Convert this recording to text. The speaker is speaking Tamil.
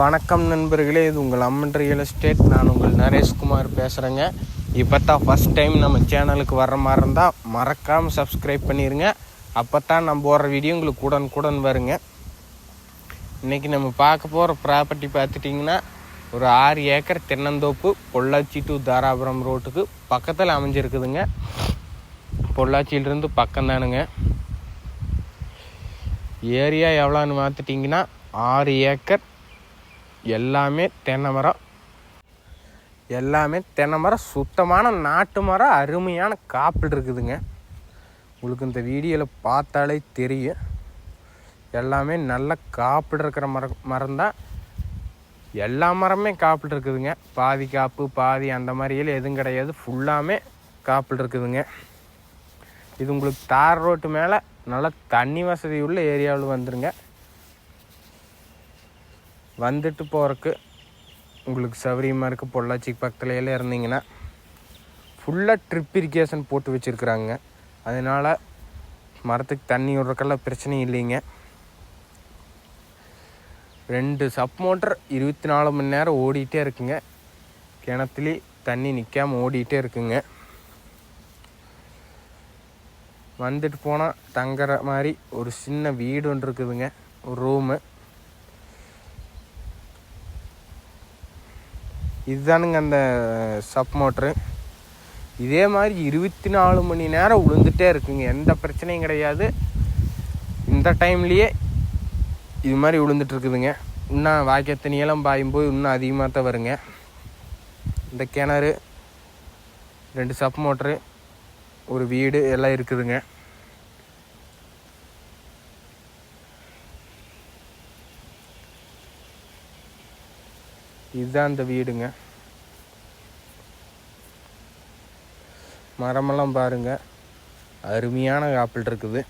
வணக்கம் நண்பர்களே இது உங்கள் அம்மன் ரியல் எஸ்டேட். நான் உங்கள் நரேஷ்குமார் பேசுகிறேங்க இப்போ தான் ஃபஸ்ட் டைம் நம்ம சேனலுக்கு வர மாதிரி இருந்தால் மறக்காமல் சப்ஸ்கிரைப் பண்ணிடுங்க அப்போ தான் நம்ம போடுற வீடியோ உங்களுக்கு உடனுக்குடன் வருங்க. இன்றைக்கி நம்ம பார்க்க போகிற ப்ராப்பர்ட்டி பார்த்துட்டிங்கன்னா ஒரு ஆறு ஏக்கர் தென்னந்தோப்பு பொள்ளாச்சி டு தாராபுரம் ரோட்டுக்கு பக்கத்தில் அமைஞ்சிருக்குதுங்க. பொள்ளாச்சியிலிருந்து பக்கம் தானுங்க. ஏரியா எவ்வளோன்னு பார்த்துட்டிங்கன்னா ஆறு ஏக்கர் எல்லாமே தென்னை மரம். எல்லாமே தென்னை மரம். சுத்தமான நாட்டு மரம். அருமையான காப்பில் இருக்குதுங்க. உங்களுக்கு இந்த வீடியோவில் பார்த்தாலே தெரியும். எல்லாமே நல்ல காப்பில் இருக்கிற மரம் மரம் தான் எல்லா மரமே காப்பில் இருக்குதுங்க. பாதி காப்பு பாதி அந்த மாதிரியெல்லாம் எதுவும் கிடையாது. ஃபுல்லாமே காப்பில் இருக்குதுங்க. இது உங்களுக்கு தார் ரோட்டு மேலே நல்லா தண்ணி வசதி உள்ள ஏரியாவில் வந்துருங்க. வந்துட்டு போகிறக்கு உங்களுக்கு சௌகரியமாக இருக்குது பொள்ளாச்சி பக்கத்துல இருந்தீங்கன்னா ஃபுல்லாக ட்ரிப் இரிகேஷன் போட்டு வச்சுருக்குறாங்க. அதனால் மரத்துக்கு தண்ணி விட்றக்கெல்லாம் பிரச்சனை இல்லைங்க. ரெண்டு சப் மோட்டர் இருபத்தி நாலு மணி நேரம் ஓடிட்டே இருக்குங்க. கிணத்துலேயே தண்ணி நிற்காமல் ஓடிட்டே இருக்குங்க. வந்துட்டு போனால் தங்குற மாதிரி ஒரு சின்ன வீடு ஒன்று இருக்குதுங்க. ஒரு ரூமு இதுதானுங்க அந்த சப் மோட்ரு இதே மாதிரி இருபத்தி நாலு மணி நேரம் விழுந்துட்டே இருக்குங்க. எந்த பிரச்சனையும் கிடையாது. இந்த டைம்லேயே இது மாதிரி விழுந்துட்டுருக்குதுங்க இன்னும் வாய்க்கால் தண்ணியெல்லாம் பாயும் போது இன்னும் அதிகமாக தான் வருங்க. இந்த கிணறு ரெண்டு சப் மோட்ரு ஒரு வீடு எல்லாம் இருக்குதுங்க. இதுதான் அந்த வீடுங்க. மரமெல்லாம் பாருங்க. அருமையான ஆப்பிள் இருக்குது.